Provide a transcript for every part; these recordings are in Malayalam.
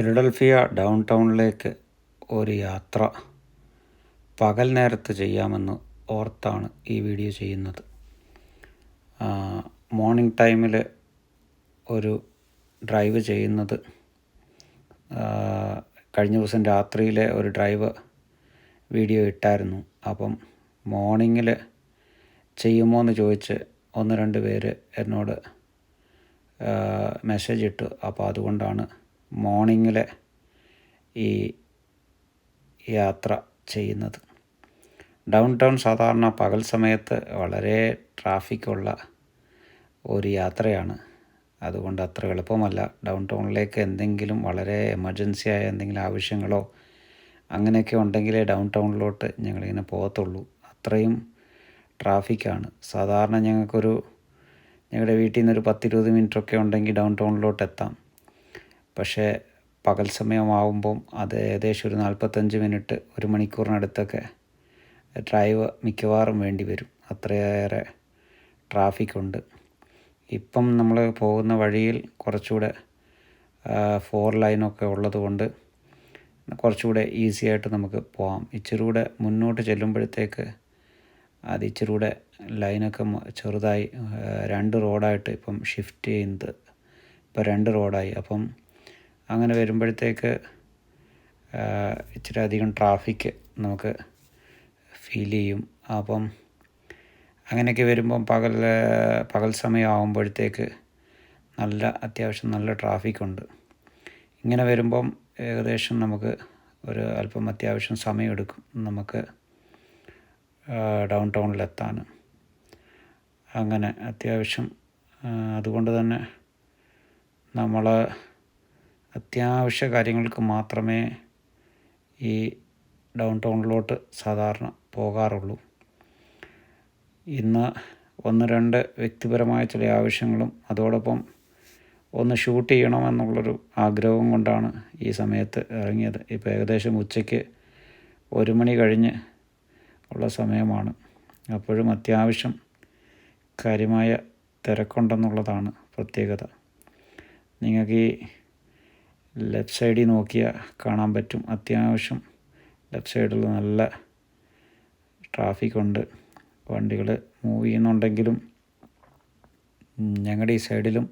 ഫിലഡൽഫിയ ഡൗൺ ടൗണിലേക്ക് ഒരു യാത്ര പകൽ നേരത്ത് ചെയ്യാമെന്ന് ഓർത്താണ് ഈ വീഡിയോ ചെയ്യുന്നത്. മോർണിംഗ് ടൈമിൽ ഒരു ഡ്രൈവ് ചെയ്യുന്നത് കഴിഞ്ഞ ദിവസം രാത്രിയിലെ ഒരു ഡ്രൈവ് വീഡിയോ ഇട്ടായിരുന്നു. അപ്പം മോർണിംഗിൽ ചെയ്യുമോ എന്ന് ചോദിച്ച് ഒന്ന് രണ്ട് പേര് എന്നോട് മെസ്സേജ് ഇട്ടു. അപ്പോൾ അതുകൊണ്ടാണ് മോർണിംഗിൽ ഈ യാത്ര ചെയ്യുന്നത്. ഡൗൺ ടൗൺ സാധാരണ പകൽ സമയത്ത് വളരെ ട്രാഫിക്കുള്ള ഒരു യാത്രയാണ്. അതുകൊണ്ട് അത്ര എളുപ്പമല്ല. ഡൗൺ ടൗണിലേക്ക് എന്തെങ്കിലും വളരെ എമർജൻസി ആയ എന്തെങ്കിലും ആവശ്യങ്ങളോ അങ്ങനെയൊക്കെ ഉണ്ടെങ്കിലേ ഡൗൺ ടൗണിലോട്ട് ഞങ്ങളിങ്ങനെ പോകത്തുള്ളൂ. അത്രയും ട്രാഫിക്കാണ് സാധാരണ ഞങ്ങൾക്കൊരു ഞങ്ങളുടെ വീട്ടിൽ നിന്നൊരു പത്തിരുപത് മിനിറ്റൊക്കെ ഉണ്ടെങ്കിൽ ഡൗൺ ടൗണിലോട്ട് എത്താം. പക്ഷേ പകൽ സമയമാവുമ്പം അത് ഏകദേശം ഒരു നാൽപ്പത്തഞ്ച് മിനിറ്റ് ഒരു മണിക്കൂറിനടുത്തൊക്കെ ഡ്രൈവ് മിക്കവാറും വേണ്ടി വരും. അത്രയേറെ ട്രാഫിക് ഉണ്ട്. ഇപ്പം നമ്മൾ പോകുന്ന വഴിയിൽ കുറച്ചുകൂടെ ഫോർ ലൈനൊക്കെ ഉള്ളത് കൊണ്ട് കുറച്ചുകൂടെ ഈസി ആയിട്ട് നമുക്ക് പോകാം ഇച്ചിരി കൂടെ മുന്നോട്ട് ചെല്ലുമ്പോഴത്തേക്ക് അത് ഇച്ചിരി കൂടെ ലൈനൊക്കെ ചെറുതായി രണ്ട് റോഡായിട്ട് ഇപ്പം ഷിഫ്റ്റ് ചെയ്യുന്നത്. ഇപ്പം രണ്ട് റോഡായി. അപ്പം അങ്ങനെ വരുമ്പോഴത്തേക്ക് ഇച്ചിരി അധികം ട്രാഫിക്ക് നമുക്ക് ഫീൽ ചെയ്യും. അപ്പം അങ്ങനെയൊക്കെ വരുമ്പം പകൽ പകൽ സമയമാകുമ്പോഴത്തേക്ക് നല്ല അത്യാവശ്യം നല്ല ട്രാഫിക്കുണ്ട് ഇങ്ങനെ വരുമ്പം ഏകദേശം നമുക്ക് ഒരു അല്പം അത്യാവശ്യം സമയമെടുക്കും. നമുക്ക് ഡൗൺ ടൗണിലെത്താൻ അങ്ങനെ അത്യാവശ്യം അതുകൊണ്ട് തന്നെ നമ്മൾ അത്യാവശ്യ കാര്യങ്ങൾക്ക് മാത്രമേ ഈ ഡൗൺ ടൗണിലോട്ട് സാധാരണ പോകാറുള്ളൂ. ഇന്ന് ഒന്ന് രണ്ട് വ്യക്തിപരമായ ചില ആവശ്യങ്ങളും അതോടൊപ്പം ഒന്ന് ഷൂട്ട് ചെയ്യണമെന്നുള്ളൊരു ആഗ്രഹവും കൊണ്ടാണ് ഈ സമയത്ത് ഇറങ്ങിയത്. ഇപ്പോൾ ഏകദേശം ഉച്ചയ്ക്ക് ഒരു മണി കഴിഞ്ഞ് ഉള്ള സമയമാണ്. അപ്പോഴും അത്യാവശ്യം കാര്യമായ തിരക്കുണ്ടെന്നുള്ളതാണ് പ്രത്യേകത. നിങ്ങൾക്ക് ഈ ലെഫ്റ്റ് സൈഡിൽ നോക്കിയാൽ കാണാൻ പറ്റും. അത്യാവശ്യം ലെഫ്റ്റ് സൈഡിൽ നല്ല ട്രാഫിക് ഉണ്ട് വണ്ടികൾ മൂവ് ചെയ്യുന്നുണ്ടെങ്കിലും ഞങ്ങളുടെ ഈ സൈഡിലും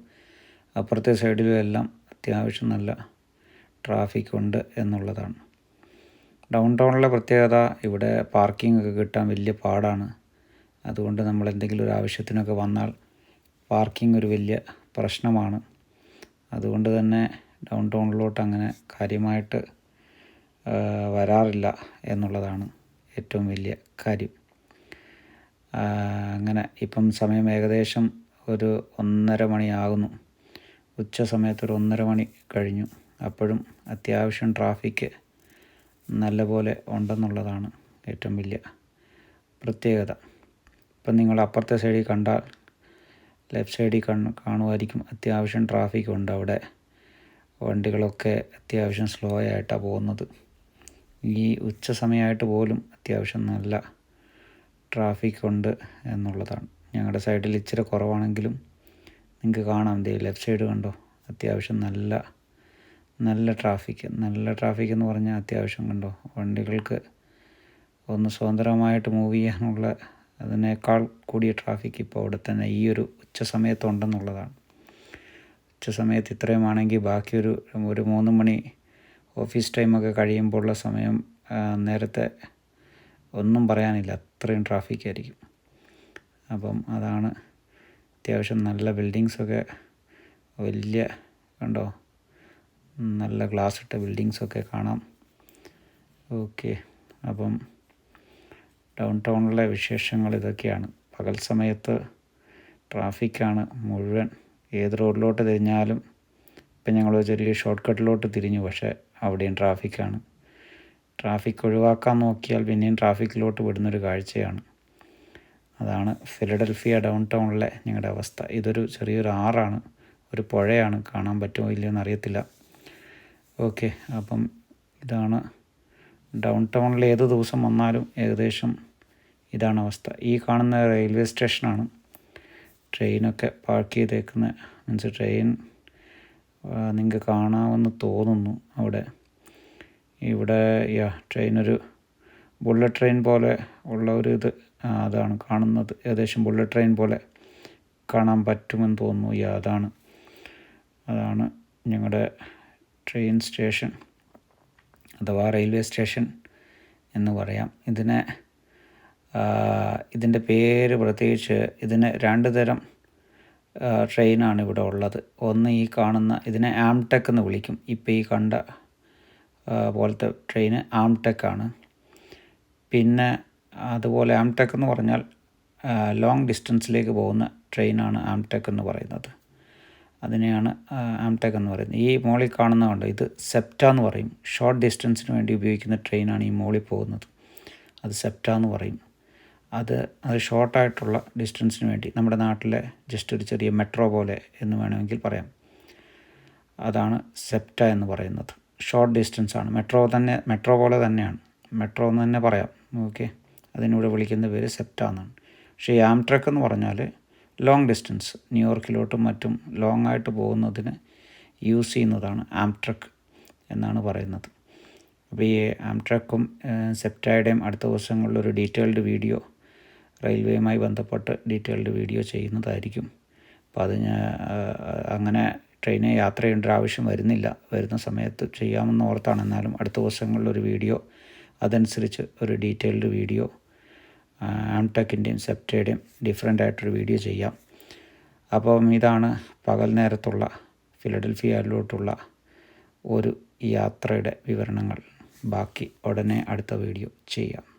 അപ്പുറത്തെ സൈഡിലും എല്ലാം അത്യാവശ്യം നല്ല ട്രാഫിക് ഉണ്ട് എന്നുള്ളതാണ്. ഡൗൺ ടൗണിലെ പ്രത്യേകത ഇവിടെ പാർക്കിംഗ് ഒക്കെ കിട്ടാൻ വലിയ പാടാണ്. അതുകൊണ്ട് നമ്മൾ എന്തെങ്കിലും ഒരു ആവശ്യത്തിനൊക്കെ വന്നാൽ പാർക്കിംഗ് ഒരു വലിയ പ്രശ്നമാണ്. അതുകൊണ്ട് തന്നെ ഡൗൺ ടൗണിലോട്ട് അങ്ങനെ കാര്യമായിട്ട് വരാറില്ല എന്നുള്ളതാണ് ഏറ്റവും വലിയ കാര്യം. അങ്ങനെ ഇപ്പം സമയം ഏകദേശം ഒരു ഒന്നര മണിയാകുന്നു. ഉച്ച സമയത്തൊരു ഒന്നര മണി കഴിഞ്ഞു. അപ്പോഴും അത്യാവശ്യം ട്രാഫിക്ക് നല്ലപോലെ ഉണ്ടെന്നുള്ളതാണ് ഏറ്റവും വലിയ പ്രത്യേകത. ഇപ്പം നിങ്ങൾ അപ്പുറത്തെ സൈഡിൽ കണ്ടാൽ ലെഫ്റ്റ് സൈഡിൽ കാണുമായിരിക്കും അത്യാവശ്യം ട്രാഫിക് ഉണ്ട് അവിടെ. വണ്ടികളൊക്കെ അത്യാവശ്യം സ്ലോ ആയിട്ടാണ് പോകുന്നത്. ഈ ഉച്ച സമയമായിട്ട് പോലും അത്യാവശ്യം നല്ല ട്രാഫിക് ഉണ്ട് എന്നുള്ളതാണ്. ഞങ്ങളുടെ സൈഡിൽ ഇച്ചിരി കുറവാണെങ്കിലും നിങ്ങൾക്ക് കാണാം. ദേ ലെഫ്റ്റ് സൈഡ് കണ്ടോ? അത്യാവശ്യം നല്ല നല്ല ട്രാഫിക് നല്ല ട്രാഫിക് എന്ന് പറഞ്ഞാൽ അത്യാവശ്യം കണ്ടോ? വണ്ടികൾക്ക് ഒന്ന് സ്വതന്ത്രമായിട്ട് മൂവ് ചെയ്യാനുള്ള അതിനേക്കാൾ കൂടിയ ട്രാഫിക് ഇപ്പോൾ അവിടെ തന്നെ ഈ ഒരു ഉച്ച സമയത്തുണ്ടെന്നുള്ളതാണ്. ഉച്ച സമയത്ത് ഇത്രയും ആണെങ്കിൽ ബാക്കി ഒരു ഒരു മൂന്ന് മണി ഓഫീസ് ടൈമൊക്കെ കഴിയുമ്പോഴുള്ള സമയം നേരത്തെ ഒന്നും പറയാനില്ല. അത്രയും ട്രാഫിക് ആയിരിക്കും. അപ്പം അതാണ് അത്യാവശ്യം നല്ല ബിൽഡിങ്സൊക്കെ വലിയ കണ്ടോ? നല്ല ഗ്ലാസ് ഇട്ട ബിൽഡിങ്സൊക്കെ കാണാം. ഓക്കെ അപ്പം ഡൗൺ ടൗണിലെ വിശേഷങ്ങൾ ഇതൊക്കെയാണ്. പകൽ സമയത്ത് ട്രാഫിക്കാണ് മുഴുവൻ. ഏത് റോഡിലോട്ട് തിരിഞ്ഞാലും ഇപ്പം ഞങ്ങൾ ചെറിയ ഷോർട്ട് കട്ടിലോട്ട് തിരിഞ്ഞു. പക്ഷേ അവിടെയും ട്രാഫിക്കാണ് ട്രാഫിക് ഒഴിവാക്കാൻ നോക്കിയാൽ പിന്നെയും ട്രാഫിക്കിലോട്ട് വിടുന്നൊരു കാഴ്ചയാണ്. അതാണ് ഫിലഡൽഫിയ ഡൗൺ ടൗണിലെ ഞങ്ങളുടെ അവസ്ഥ. ഇതൊരു ചെറിയൊരു ആറാണ്. ഒരു പുഴയാണ്. കാണാൻ പറ്റുമോ ഇല്ലയോ എന്നറിയത്തില്ല. ഓക്കെ അപ്പം ഇതാണ് ഡൗൺ ടൗണിൽ ഏത് ദിവസം വന്നാലും ഏകദേശം ഇതാണ് അവസ്ഥ. ഈ കാണുന്ന റെയിൽവേ സ്റ്റേഷനാണ് ട്രെയിനൊക്കെ പാർക്ക് ചെയ്തേക്കുന്ന. മീൻസ് ട്രെയിൻ നിങ്ങൾക്ക് കാണാമെന്ന് തോന്നുന്നു അവിടെ. ഇവിടെ യാ ട്രെയിൻ ഒരു ബുള്ളറ്റ് ട്രെയിൻ പോലെ ഉള്ള ഒരു ഇത് അതാണ് കാണുന്നത്. ഏകദേശം ബുള്ളറ്റ് ട്രെയിൻ പോലെ കാണാൻ പറ്റുമെന്ന് തോന്നുന്നു. യാ അതാണ്. അതാണ് ഞങ്ങളുടെ ട്രെയിൻ സ്റ്റേഷൻ അഥവാ റെയിൽവേ സ്റ്റേഷൻ എന്ന് പറയാം. ഇതിനെ ഇതിന്റെ പേര് പ്രത്യേകിച്ച് ഇതിന് രണ്ട് തരം ട്രെയിനാണ് ഇവിടെ ഉള്ളത്. ഒന്ന് ഈ കാണുന്ന ഇതിനെ ആംടെക് എന്ന് വിളിക്കും. ഇപ്പോൾ ഈ കണ്ട പോലത്തെ ട്രെയിന് ആംടെക് ആണ്. പിന്നെ അതുപോലെ ആംടെക് എന്ന് പറഞ്ഞാൽ ലോങ് ഡിസ്റ്റൻസിലേക്ക് പോകുന്ന ട്രെയിനാണ് ആംടെക് എന്ന് പറയുന്നത്. അതിനെയാണ് ആംടെക് എന്ന് പറയുന്നത്. ഈ മോളിൽ കാണുന്നതുകൊണ്ട് ഇത് സെപ്റ്റ എന്ന് പറയും. ഷോർട്ട് ഡിസ്റ്റൻസിന് വേണ്ടി ഉപയോഗിക്കുന്ന ട്രെയിനാണ് ഈ മോളിൽ പോകുന്നത്. അത് സെപ്റ്റ എന്ന് പറയും. അത് അത് ഷോർട്ടായിട്ടുള്ള ഡിസ്റ്റൻസിന് വേണ്ടി നമ്മുടെ നാട്ടിലെ ജസ്റ്റ് ഒരു ചെറിയ മെട്രോ പോലെ എന്ന് വേണമെങ്കിൽ പറയാം. അതാണ് സെപ്റ്റ എന്ന് പറയുന്നത്. ഷോർട്ട് ഡിസ്റ്റൻസ് ആണ്. മെട്രോ തന്നെ മെട്രോ പോലെ തന്നെയാണ്. മെട്രോ എന്ന് തന്നെ പറയാം. ഓക്കെ. അതിനൂടെ വിളിക്കുന്ന പേര് സെപ്റ്റ എന്നാണ്. പക്ഷേ ഈ ആംട്രക്ക് എന്ന് പറഞ്ഞാൽ ലോങ് ഡിസ്റ്റൻസ് ന്യൂയോർക്കിലോട്ടും മറ്റും ലോങ് ആയിട്ട് പോകുന്നതിന് യൂസ് ചെയ്യുന്നതാണ് ആംട്രക്ക് എന്നാണ് പറയുന്നത്. അപ്പോൾ ഈ ആംട്രക്കും സെപ്റ്റയുടെയും അടുത്ത ദിവസങ്ങളിലൊരു ഡീറ്റെയിൽഡ് വീഡിയോ റെയിൽവേയുമായി ബന്ധപ്പെട്ട് ഡീറ്റെയിൽഡ് വീഡിയോ ചെയ്യുന്നതായിരിക്കും. അപ്പോൾ അത് ഞാൻ അങ്ങനെ ട്രെയിനിൽ യാത്ര ചെയ്യേണ്ട ആവശ്യം വരുന്നില്ല. വരുന്ന സമയത്ത് ചെയ്യാമെന്ന് ഓർത്താണ് എന്നാലും അടുത്ത ദിവസങ്ങളിലൊരു വീഡിയോ അതനുസരിച്ച് ഒരു ഡീറ്റെയിൽഡ് വീഡിയോ ആംടെക്കിന്റെയും സെപ്റ്റയുടെയും ഡിഫറെന്റ് ആയിട്ടൊരു വീഡിയോ ചെയ്യാം. അപ്പം ഇതാണ് പകൽ നേരത്തുള്ള ഫിലഡൽഫിയയിലോട്ടുള്ള ഒരു യാത്രയുടെ വിവരണങ്ങൾ. ബാക്കി ഉടനെ അടുത്ത വീഡിയോ ചെയ്യാം.